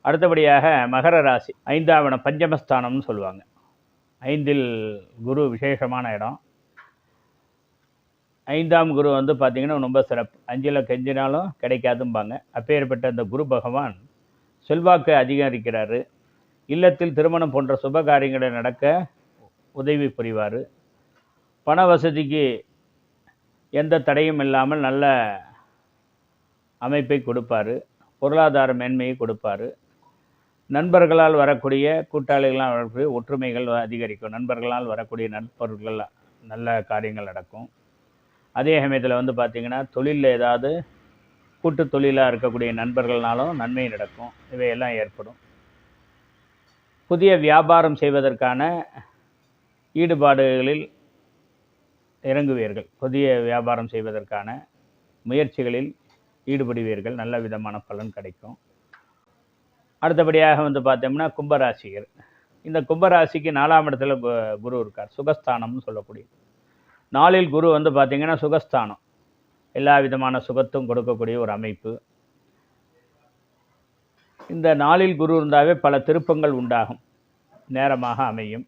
அடுத்தபடியாக மகர ராசி ஐந்தாம் பஞ்சமஸ்தானம்னு சொல்லுவாங்க. ஐந்தில் குரு விசேஷமான இடம். ஐந்தாம் குரு வந்து பார்த்திங்கன்னா ரொம்ப சிறப்பு. அஞ்சில் கெஞ்சினாலும் கிடைக்காதும்பாங்க. அப்பேற்பட்ட இந்த குரு பகவான் செல்வாக்கு அதிகரிக்கிறாரு. இல்லத்தில் திருமணம் போன்ற சுப காரியங்களை நடக்க உதவி புரிவார். பண வசதிக்கு எந்த தடையும் இல்லாமல் நல்ல அமைப்பை கொடுப்பாரு. பொருளாதார மேன்மையை கொடுப்பாரு. நண்பர்களால் வரக்கூடிய கூட்டாளிகளால் வரக்கூடிய ஒற்றுமைகள் அதிகரிக்கும். நண்பர்களால் வரக்கூடிய நண்பர்கள் நல்ல காரியங்கள் நடக்கும். அதே சமயத்தில் வந்து பார்த்திங்கன்னா தொழிலில் ஏதாவது கூட்டு தொழிலாக இருக்கக்கூடிய நண்பர்கள்னாலும் நன்மை நடக்கும். இவையெல்லாம் ஏற்படும். புதிய வியாபாரம் செய்வதற்கான ஈடுபாடுகளில் இறங்குவீர்கள். புதிய வியாபாரம் செய்வதற்கான முயற்சிகளில் ஈடுபடுவீர்கள். நல்ல விதமான பலன் கிடைக்கும். அடுத்தபடியாக வந்து பார்த்தோம்னா கும்பராசிகர் இந்த கும்பராசிக்கு நாலாம் இடத்துல குரு இருக்கார். சுகஸ்தானம்னு சொல்லக்கூடிய நாளில் குரு வந்து பார்த்திங்கன்னா சுகஸ்தானம். எல்லா விதமான சுகத்தும் கொடுக்கக்கூடிய ஒரு அமைப்பு. இந்த நாளில் குரு இருந்தாவே பல திருப்பங்கள் உண்டாகும். நேரமாக அமையும்.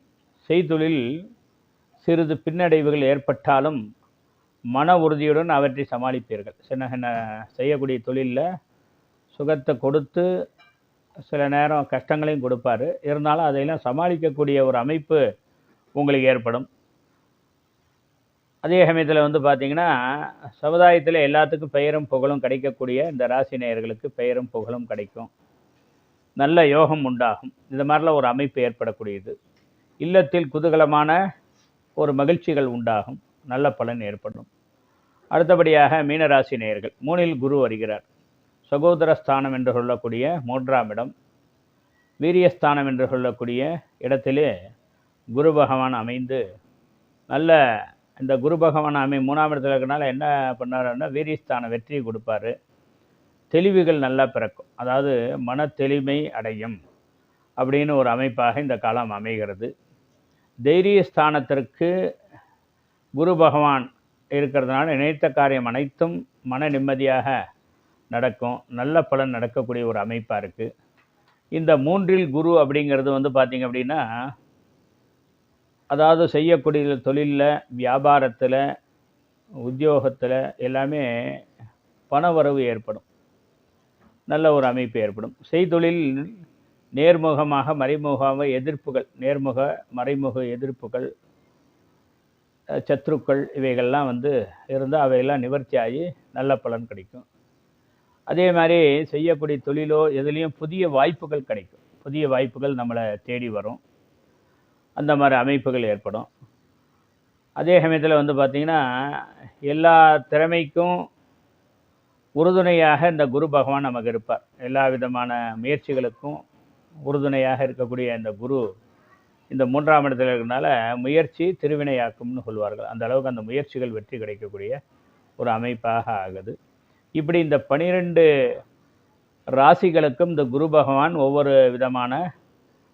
செய்தொழில் சிறிது பின்னடைவுகள் ஏற்பட்டாலும் மன உறுதியுடன் அவற்றை சமாளிப்பீர்கள். சின்ன சின்ன செய்யக்கூடிய தொழிலில் சுகத்தை கொடுத்து சில நேரம் கஷ்டங்களையும் கொடுப்பாரு. இருந்தாலும் அதையெல்லாம் சமாளிக்கக்கூடிய ஒரு அமைப்பு உங்களுக்கு ஏற்படும். அதே சமயத்தில் வந்து பார்த்திங்கன்னா சமுதாயத்தில் எல்லாத்துக்கும் பெயரும் புகழும் கிடைக்கக்கூடிய இந்த ராசி நேயர்களுக்கு பெயரும் புகழும் கிடைக்கும். நல்ல யோகம் உண்டாகும். இந்த மாதிரிலாம் ஒரு அமைப்பு ஏற்படக்கூடியது. இல்லத்தில் குதூகலமான ஒரு மகிழ்ச்சிகள் உண்டாகும். நல்ல பலன் ஏற்படும். அடுத்தபடியாக மீனராசி நேயர்கள் மூணில் குரு வருகிறார். சகோதர ஸ்தானம் என்று சொல்லக்கூடிய மூன்றாம் இடம் வீரியஸ்தானம் என்று சொல்லக்கூடிய இடத்திலே குரு பகவான் அமைந்து நல்ல இந்த குரு பகவான் அமை மூணாம் இடத்துல இருக்கனால என்ன பண்ணாருன்னா வீரியஸ்தானம் வெற்றியை கொடுப்பாரு. தெளிவுகள் நல்லா பிறக்கும். அதாவது மன தெளிமை அடையும் அப்படின்னு ஒரு அமைப்பாக இந்த காலம் அமைகிறது. தைரிய ஸ்தானத்திற்கு குரு பகவான் இருக்கிறதுனால நினைத்த காரியம் அனைத்தும் மன நிம்மதியாக நடக்கும். நல்ல பலன் நடக்கக்கூடிய ஒரு அமைப்பாக இருக்குது இந்த மூன்றில் குரு அப்படிங்கிறது வந்து பார்த்திங்க அப்படின்னா அதாவது செய்யக்கூடிய தொழிலில் வியாபாரத்தில் உத்தியோகத்தில் எல்லாமே பணவரவு ஏற்படும். நல்ல ஒரு அமைப்பு ஏற்படும். செய்தொழில் நேர்முகமாக மறைமுகமாக எதிர்ப்புகள் நேர்முக மறைமுக எதிர்ப்புகள் சத்ருக்கள் இவைகள்லாம் வந்து இருந்தால் அவையெல்லாம் நிவர்த்தி ஆகி நல்ல பலன் கிடைக்கும். அதே மாதிரி செய்யக்கூடிய தொழிலோ எதுலேயும் புதிய வாய்ப்புகள் கிடைக்கும். புதிய வாய்ப்புகள் நம்மளை தேடி வரும். அந்த மாதிரி அமைப்புகள் ஏற்படும். அதே சமயத்தில் வந்து பார்த்திங்கன்னா எல்லா திறமைக்கும் உறுதுணையாக இந்த குரு பகவான் நமக்கு இருப்பார். எல்லா விதமான முயற்சிகளுக்கும் உறுதுணையாக இருக்கக்கூடிய இந்த குரு இந்த மூன்றாம் இடத்துல இருக்கிறனால முயற்சி திருவினையாக்கும்னு சொல்வார்கள். அந்த அளவுக்கு அந்த முயற்சிகள் வெற்றி கிடைக்கக்கூடிய ஒரு அமைப்பாக ஆகுது. இப்படி இந்த பனிரெண்டு ராசிகளுக்கும் இந்த குரு பகவான் ஒவ்வொரு விதமான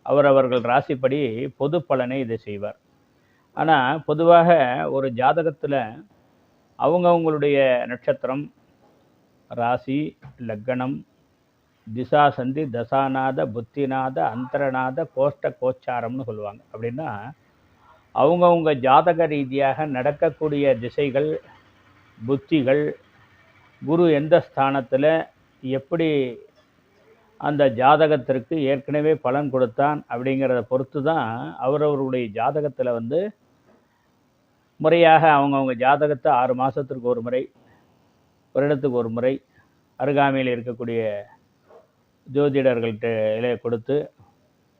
அவரவர்கள் ராசிப்படி பொது பலனை இதை செய்வார். ஆனால் பொதுவாக ஒரு ஜாதகத்தில் அவங்கவுங்களுடைய நட்சத்திரம் ராசி லக்கணம் திசா சந்தி தசாநாத புத்திநாத அந்தரநாத கோஷ்ட கோச்சாரம்னு சொல்லுவாங்க. அப்படின்னா அவங்கவுங்க ஜாதக ரீதியாக நடக்கக்கூடிய திசைகள் புத்திகள் குரு எந்த ஸ்தானத்தில் எப்படி அந்த ஜாதகத்திற்கு ஏற்கனவே பலன் கொடுத்தான் அப்படிங்கிறத பொறுத்து தான் அவரவருடைய ஜாதகத்தில் வந்து முறையாக அவங்கவுங்க ஜாதகத்தை ஆறு மாதத்திற்கு ஒரு முறை வருடத்துக்கு ஒரு முறை அருகாமையில் இருக்கக்கூடிய ஜோதிடர்கள்ட்ட இலைய கொடுத்து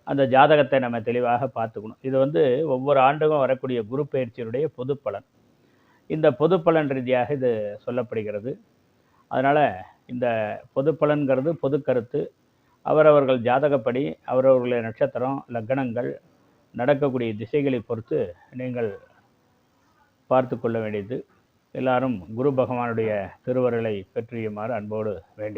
அந்த ஜாதகத்தை நம்ம தெளிவாக பார்த்துக்கணும். இது வந்து ஒவ்வொரு ஆண்டுக்கும் வரக்கூடிய குரு பயிற்சியினுடைய பொது பலன் இந்த பொது பலன் ரீதியாக இது சொல்லப்படுகிறது. அதனால் இந்த பொது பலன்கிறது பொது கருத்து. அவரவர்கள் ஜாதகப்படி அவரவர்களுடைய நட்சத்திரம் லக்னங்கள் நடக்கக்கூடிய திசைகளை பொறுத்து நீங்கள் பார்த்து கொள்ள வேண்டியது. எல்லாரும் குரு பகவானுடைய திருவருளை பெற்றியுமாறு அன்போடு வேண்டி